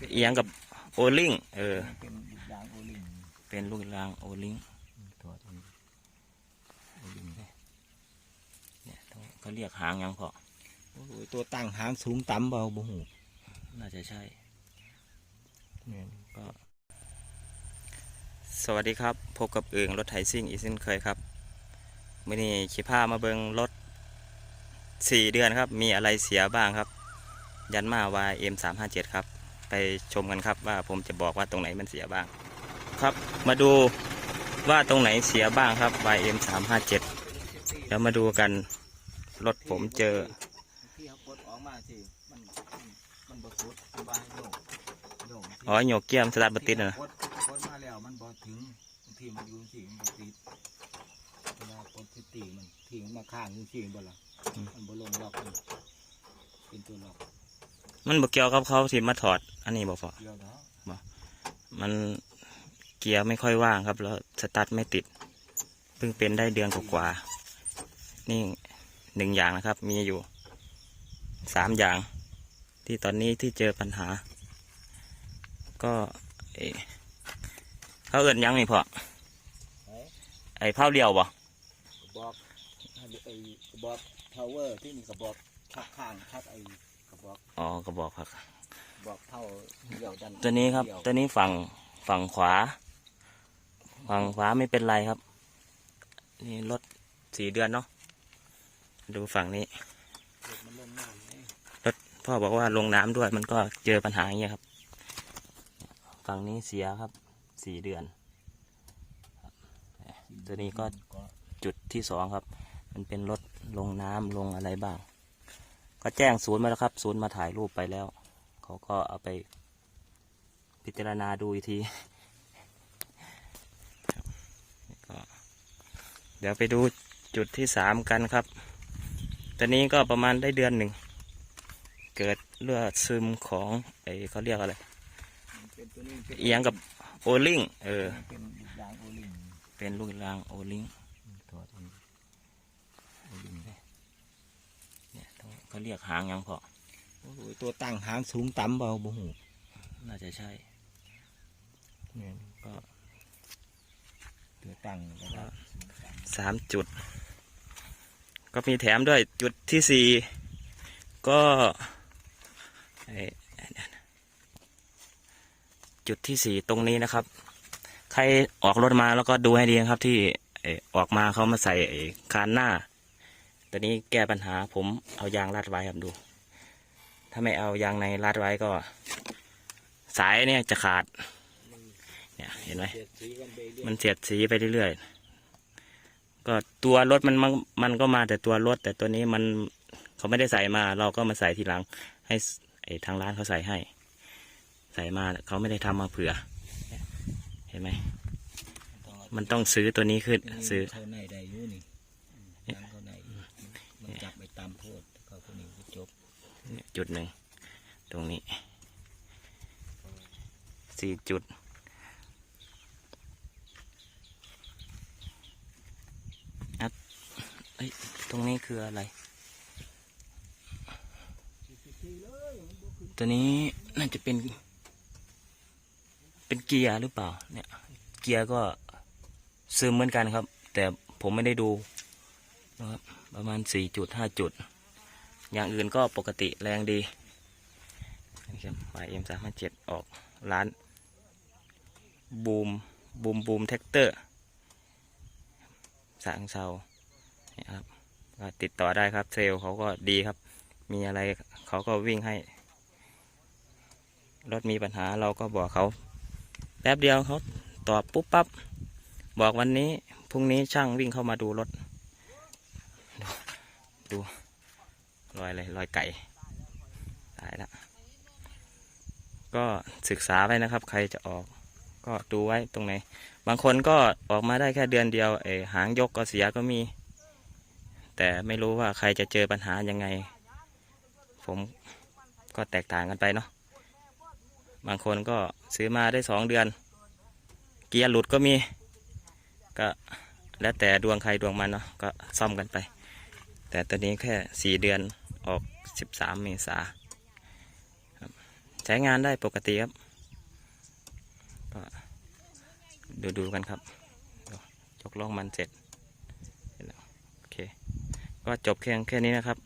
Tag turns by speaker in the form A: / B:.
A: นี้เป็น
B: เอียงกับโอลิงเออ
A: เป็นยางโอลิง
B: เป็นลูกรางโอลิง
A: ถอดอันนี้โอลิงได้
B: เนี่ยเขาเรียกหางยังพอ
A: โอ้โหตัวตั้งหางสูงต่ำเบาบ่หู
B: น่าจะใช่
A: เนี่ย
B: ก็สวัสดีครับ พบกับเอิงรถไถซิ่งอีกเช่นเคยครับมื่อนี้ขี่ผ้ามาเบิงรถสี่เดือนครับ มีอะไรเสียบ้างครับ ยันมาวายเอ็มสามห้าเจ็ดครับ ไปชมกันครับ ว่าผมจะบอกว่าตรงไหนมันเสียบ้าง ครับมาดูว่าตรงไหนเสียบ้างครับ YM สามห้าเจ็ดแล้วมาดูกันรถผมเจอ
A: ที่เขาปลดออกมาสิมันมันบ่สุดมันบ่ให้โยกโยก
B: อ๋อโยกเกียมสตาร์บัติดนะ
A: ปลดปลดมาแล้วมันบ่ถึงบางทีมันอยู่สิมันบ่ติดเวลาปลดสิตีมันทีมันมาข้างอยู่สิบ่ล่ะมันบ่ลงล็อกมันเป็นตัวล็อก
B: มันบอกเกี่ยวกับเขาที่มาถอด อันนี้บอกพอ
A: เดียวเนาะ
B: มันเกียร์ไม่ค่อยว่างครับ แล้วสตาร์ทไม่ติด เพิ่งเป็นได้เดือนกว่าๆนี่หนึ่งอย่างนะครับ มีอยู่สามอย่าง ที่ตอนนี้ที่เจอปัญหา ก็เอ่อเขาเอินหยังนี่พอ
A: ไอ้
B: ไอ้เผาเดียวบ่
A: กระบอกไอ้กระบอกทาวเวอร์ที่มีกระบอกทับข้างทับไอ้ กระบอก
B: อ๋อกระบอกครับ
A: กระบอกเท่าเดี่ยวดัน
B: ตัวนี้ครับ
A: เดี่ยว
B: ตัวนี้ฝั่งฝั่งขวา ฝั่งขวาไม่เป็นไรครับ นี่รถสี่เดือนเนาะดูฝั่งนี้
A: เด็กมันลงน้ำไง
B: พ่อบอกว่าลงน้ำด้วย มันก็เจอปัญหาอย่างเงี้ยครับ ฝั่งนี้เสียครับสี่เดือนครับตัวนี้ก็จุดที่สองครับ มันเป็นรถลงน้ำลงอะไรบ้าง ก็แจ้งศูนย์มาแล้วครับ ศูนย์มาถ่ายรูปไปแล้ว เขาก็เอาไปพิจารณาดูอีกทีครับก็เดี๋ยวไปดูจุดที่สามกันครับตัวนี้ก็ประมาณได้เดือนหนึ่ง เกิดเลือดซึมของไอเขาเรียกอะไร
A: มันเป็นตัวนี้เป็น
B: เอียงกับโอลิงเออ
A: มันเป็นยางโอลิง
B: เป็นลูกรางโอลิง
A: ถอดอันนี้โอลิงได้
B: เนี่ยเขาเรียกหางยังพอ
A: โอ้โหตัวตั้งหางสูงต่ำเบาบ่หู
B: น่าจะใช่
A: เนี่ย
B: ก็
A: ตัวตั้งแล้วก็
B: สามจุด ก็มีแถมด้วยจุดที่สี่ก็ไอ้จุดที่สี่ตรงนี้นะครับ ใครออกรถมาแล้วก็ดูให้ดีนะครับที่ไอ้ออกมาเขามาใส่ไอ้คานหน้า ตอนนี้แก้ปัญหาผมเอายางรัดไว้ครับดู ถ้าไม่เอายางในรัดไว้ก็ สายเนี่ยจะขาด เนี่ยเห็นไหม
A: เจ็ดสีกันไปเรื่อย
B: มันเสียดสีไปเรื่อยๆ ก็ตัวรถมันมันมันก็มาแต่ตัวรถ แต่ตัวนี้มันเขาไม่ได้ใส่มา เราก็มาใส่ทีหลัง ให้ไอ้ทางร้านเขาใส่ให้ ใส่มาเขาไม่ได้ทำมาเผื่อ เห็นไหมมันต้องซื้อตัวนี้ขึ้นซื้อ
A: จุด
B: หนึ่งตรงนี้สี่จุดอะเอ้ย ตรงนี้คืออะไร ตัวนี้น่าจะเป็น เป็นเกียร์หรือเปล่า เนี่ย เกียร์ก็ซึมเหมือนกันครับ แต่ผมไม่ได้ดูนะครับประมาณสี่จุดห้าจุด อย่างอื่นก็ปกติแรงดีนี่ครับ YM สามเจ็ดออกร้านบูมบูมบูมแท็กเตอร์สางเซานะครับก็ติดต่อได้ครับเซลล์เขาก็ดีครับ มีอะไรเขาก็วิ่งให้ รถมีปัญหาเราก็บอกเขาแป๊บเดียวเขาตอบปุ๊บปั๊บบอกวันนี้พรุ่งนี้ช่างวิ่งเข้ามาดูรถ ดู ดูรอยอะไรรอยไก่ตายละก็ศึกษาไว้นะครับ ใครจะออก ก็ดูไว้ตรงไหน บางคนก็ออกมาได้แค่เดือนเดียวเออหางยกก็เสียก็มี แต่ไม่รู้ว่าใครจะเจอปัญหายังไง ผมก็แตกต่างกันไปเนาะบางคนก็ซื้อมาได้สองเดือน เกียร์หลุดก็มี ก็แล้วแต่ดวงใครดวงมันเนาะก็ซ่อมกันไป แต่ตอนนี้แค่สี่เดือน ออกสิบสามเมษาใช้งานได้ปกติครับก็ดูดูกันครับดูยกล่องมันเสร็จโอเค ก็จบเพียงแค่นี้นะครับ